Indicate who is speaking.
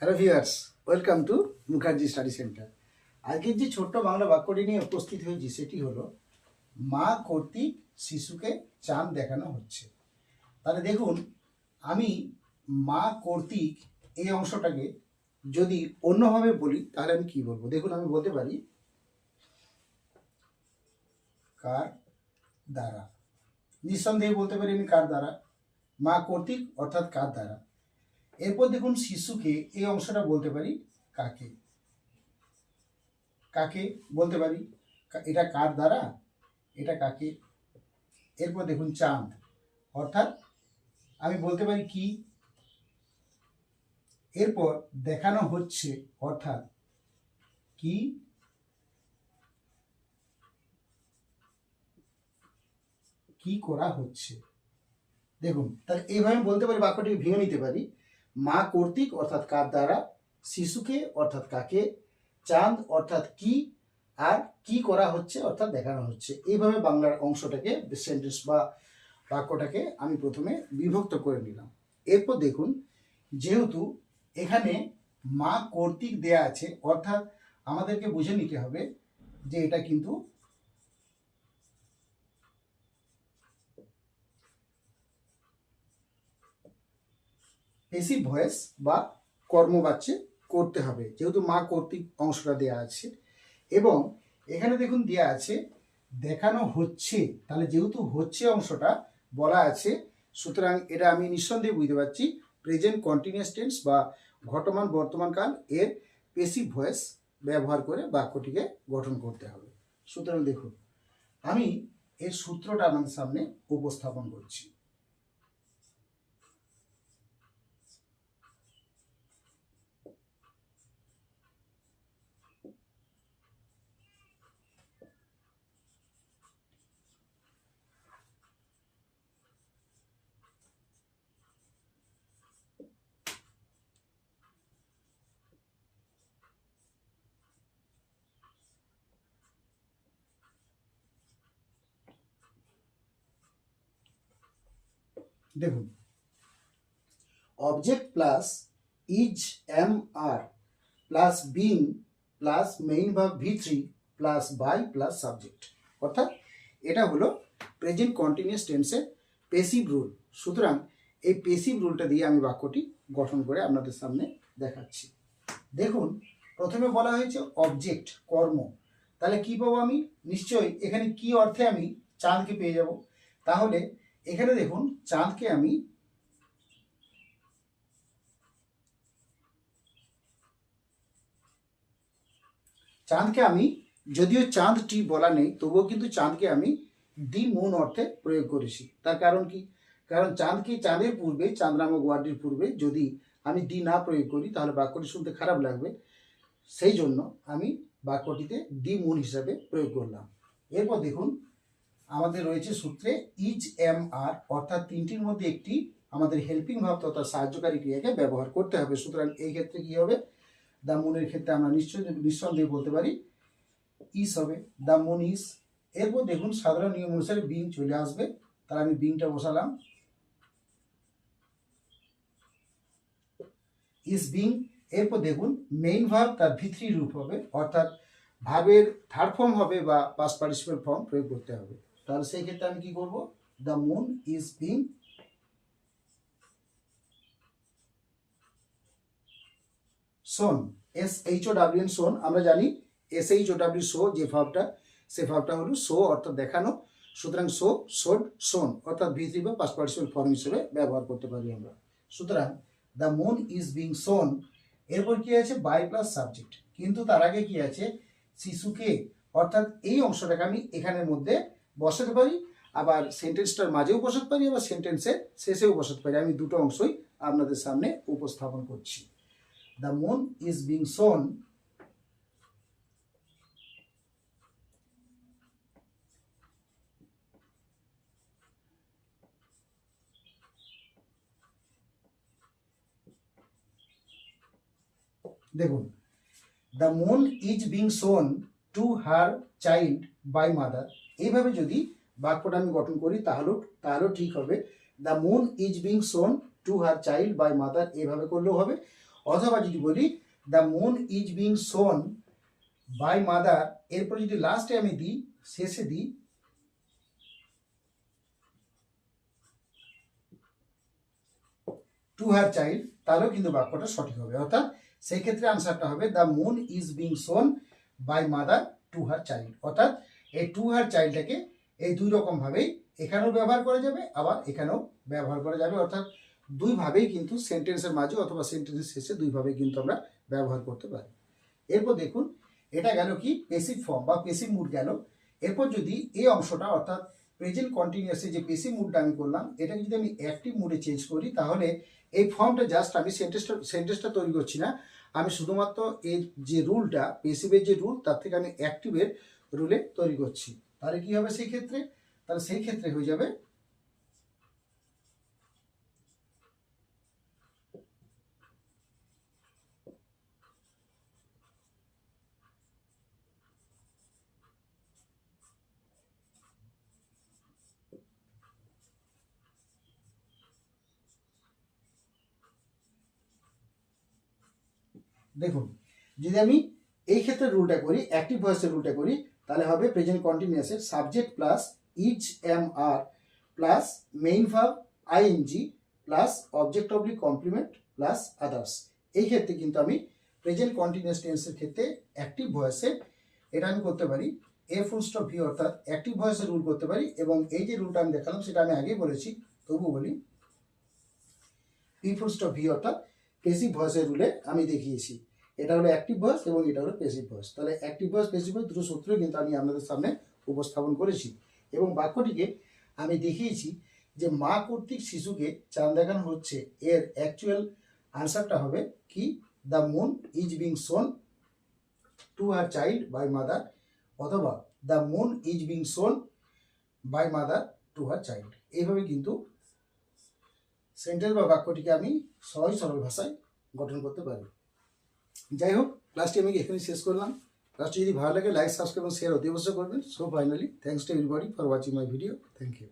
Speaker 1: Hello viewers, welcome to Mukherjee study centre. আজকের যে ছোট্ট বাংলা বাক্যটি নিয়ে উপস্থিত হয়েছি, সেটি হলো, মা কর্তৃক শিশুকে চাঁদ দেখানো হচ্ছে। তাহলে দেখুন, আমি মা কর্তৃক এই অংশটাকে যদি অন্যভাবে বলি, তাহলে আমি কি বলব? দেখুন, আমি বলতে পারি, কার দ্বারা? নিঃসন্দেহে বলতে পারি আমি কার দ্বারা? মা কর্তৃক, অর্থাৎ কার দ্বারা? এরপর দেখুন শিশুকে এই অংশটা বলতে পারি কাকে? কাকে বলতে পারি? এটা কার দ্বারা? এটা কাকে? এরপর দেখুন চাঁদ। অর্থাৎ আমি বলতে পারি কি? এরপর দেখানো হচ্ছে, অর্থাৎ কি? কি করা হচ্ছে? দেখুন, তাহলে এইভাবে বলতে পারি বাক্যটি ভেঙে নিতে পারি। মা কর্তৃক, অর্থাৎ কার দ্বারা? শিশুকে, অর্থাৎ কাকে? চাঁদ, অর্থাৎ কি? আর কি করা হচ্ছে, অর্থাৎ দেখানো হচ্ছে। এইভাবে বাংলার অংশটাকে সেন্টেন্স বা বাক্যটাকে আমি প্রথমে বিভক্ত করে নিলাম। এরপর দেখুন, যেহেতু এখানে মা কর্তৃক দেয়া আছে, অর্থাৎ আমাদেরকে বুঝে নিতে হবে যে এটা কিন্তু পেসিভ ভয়েস বা কর্মবাচ্যে করতে হবে, যেহেতু মা কর্তৃক অংশটা দেয়া আছে। এবং এখানে দেখুন দেয়া আছে, দেখানো হচ্ছে, তাহলে যেহেতু হচ্ছে অংশটা বলা আছে, সুতরাং এটা আমি নিঃসন্দেহে বুঝতে পারছি প্রেজেন্ট কন্টিনিউয়াস টেন্স বা ঘটমান বর্তমানকাল এর পেসিভ ভয়েস ব্যবহার করে বাক্যটিকে গঠন করতে হবে। সুতরাং দেখুন, আমি এর সূত্রটা আপনাদের সামনে উপস্থাপন করছি। দেখুন। Object plus is am are plus being plus main verb V three plus by plus subject অর্থাৎ এটা হলো প্রেজেন্ট কন্টিনিউয়াস টেন্সের পেসিভ রুল সুতরাং এই পেসিভ রুলটা দিয়ে আমি বাক্যটি গঠন করে আপনাদের সামনে দেখাচ্ছি। দেখুন, প্রথমে বলা হয়েছে অবজেক্ট কর্ম। তাহলে কি পাবো আমি? নিশ্চয়ই এখানে কি অর্থে আমি চাঁদকে পেয়ে যাব। তাহলে এখানে দেখুন, চাঁদকে আমি চাঁদকে আমি, যদিও চাঁদটি বলা নেই, তবুও কিন্তু চাঁদকে আমি দি মুন অর্থে প্রয়োগ করেছি। তার কারণ কি? কারণ চাঁদকে চাঁদের পূর্বে, চাঁদ নামক ওয়ার্ডের পূর্বে যদি আমি দি না প্রয়োগ করি, তাহলে বাক্যটি শুনতে খারাপ লাগবে। সেই জন্য আমি বাক্যটিতে দি মুন হিসাবে প্রয়োগ করলাম। এরপর দেখুন আমাদের রয়েছে সূত্রে ইজ এম আর অর্থাৎ তিনটির মধ্যে একটি আমাদের হেল্পিং ভাব তথা সাহায্যকারী ক্রিয়াকে ব্যবহার করতে হবে। সুতরাং এই ক্ষেত্রে কি হবে? দ্য মুনের ক্ষেত্রে আমরা নিশ্চয় নিঃসন্দেহে বলতে পারি ইস হবে। দ্য মুন ইস এরপর দেখুন সাধারণ নিয়ম অনুসারে বিং চলে আসবে। তাহলে আমি বিংটা বসালাম। ইস বিং এরপর দেখুন মেইন ভাব তার ভিত্রি রূপ হবে, অর্থাৎ ভাবের থার্ড ফর্ম হবে বা পাস পার্টিসিপাল ফর্ম প্রয়োগ করতে হবে। তাহলে সেই ক্ষেত্রে আমি কি করব? The moon is being shown S H O W N shown আমরা জানি S H O W show যে ভাবটা, সে ভাবটা হলো শো অর্থাৎ দেখানো। সুতরাং শো শোড সোন অর্থাৎ ভিত্রি বা পাস পার্টিসিপাল ফর্ম হিসেবে ব্যবহার করতে পারি আমরা। সুতরাং the moon is being shown এরপর কি আছে? বাই প্লাস সাবজেক্ট কিন্তু তার আগে কি আছে? শিশুকে, অর্থাৎ এই অংশটাকে আমি এখানের মধ্যে বসাতে পারি, আবার সেন্টেন্সটার মাঝেও বসাতে পারি, আবার সেন্টেন্সের শেষেও বসাতে পারি। আমি দুটো অংশই আপনাদের সামনে উপস্থাপন করছি। The moon is being shown দেখুন the moon is being shown to her child by mother এইভাবে যদি বাক্যটা আমি গঠন করি তাহলেও তাহলেও ঠিক হবে। The moon is being shown to her child by mother এইভাবে করলেও হবে। অথবা যদি বলি the moon is being shown by mother এরপর যদি লাস্টে আমি দিই, শেষে দিই টু হার চাইল্ড তাহলেও কিন্তু বাক্যটা সঠিক হবে। অর্থাৎ সেই ক্ষেত্রে আনসারটা হবে the moon is being shown by mother to her child অর্থাৎ এই টু হার চাইল্ডটাকে এই দুই রকম ভাবেই এখানেও ব্যবহার করা যাবে, আবার এখানেও ব্যবহার করা যাবে। অর্থাৎ দুইভাবেই কিন্তু সেন্টেন্সের মাঝে অথবা সেন্টেন্সের শেষে দুইভাবে কিন্তু আমরা ব্যবহার করতে পারি। এরপর দেখুন, এটা গেল কি? পেসিভ ফর্ম বা পেসিভ মুড গেল। এরপর যদি এই অংশটা অর্থাৎ প্রেজেন্ট কন্টিনিউয়াসে যে পেসিভ মুডটা আমি করলাম, এটাকে যদি আমি অ্যাক্টিভ মুডে চেঞ্জ করি, তাহলে এই ফর্মটা জাস্ট আমি সেন্টেন্সটা সেন্টেন্সটা তৈরি করছি না। আমি শুধুমাত্র এর যে রুলটা পেসিভের যে রুল তার থেকে আমি অ্যাক্টিভের রুলে তৈরি করছি। তাহলে কি হবে সেই ক্ষেত্রে? তাহলে সেই ক্ষেত্রে হয়ে যাবে দেখুন, যদি আমি এই ক্ষেত্রে রুলটা করি অ্যাক্টিভ ভয়েসের রুলটা করি তাহলে হবে present কন্টিনিউয়াসের subject plus is am are plus main verb ING plus object অবলি complement plus others এই ক্ষেত্রে কিন্তু আমি প্রেজেন্ট কন্টিনিউয়াস টেন্সের ক্ষেত্রে অ্যাক্টিভ ভয়েসে এটা আমি করতে পারি এ ফুল স্টপ ভি অর্থাৎ অ্যাক্টিভ ভয়েসের রুল করতে পারি এবং এই যে রুলটা আমি দেখালাম সেটা আমি আগেই বলেছি তবু বলি পি ফুল স্টপ ভি অর্থাৎ পেসিভ ভয়েসের রুলে আমি দেখিয়েছি। এটা হলো অ্যাক্টিভ ভয়েস এবং এটা হলো পেসিভ ভয়েস তাহলে অ্যাক্টিভ ভয়েস পেসিভ ভয়েস দুটো সূত্র কিন্তু আমি আপনাদের সামনে উপস্থাপন করেছি এবং বাক্যটিকে আমি দেখিয়েছি যে মা কর্তৃক শিশুকে চাঁদ দেখানো হচ্ছে। এর অ্যাকচুয়াল আনসারটা হবে কি? The moon is being shown to her child by mother অথবা the moon is being shown by mother to her child এইভাবে কিন্তু সেন্টেন্স বা বাক্যটিকে আমি সহজ সরল ভাষায় গঠন করতে পারি। যাই হোক ক্লাসটি আমি এখানে শেষ করলাম। ক্লাসটি যদি ভালো লাগে লাইক সাবস্ক্রাইব এবং শেয়ার অতি অবশ্যই করবেন। So finally thanks to everybody for watching my video thank you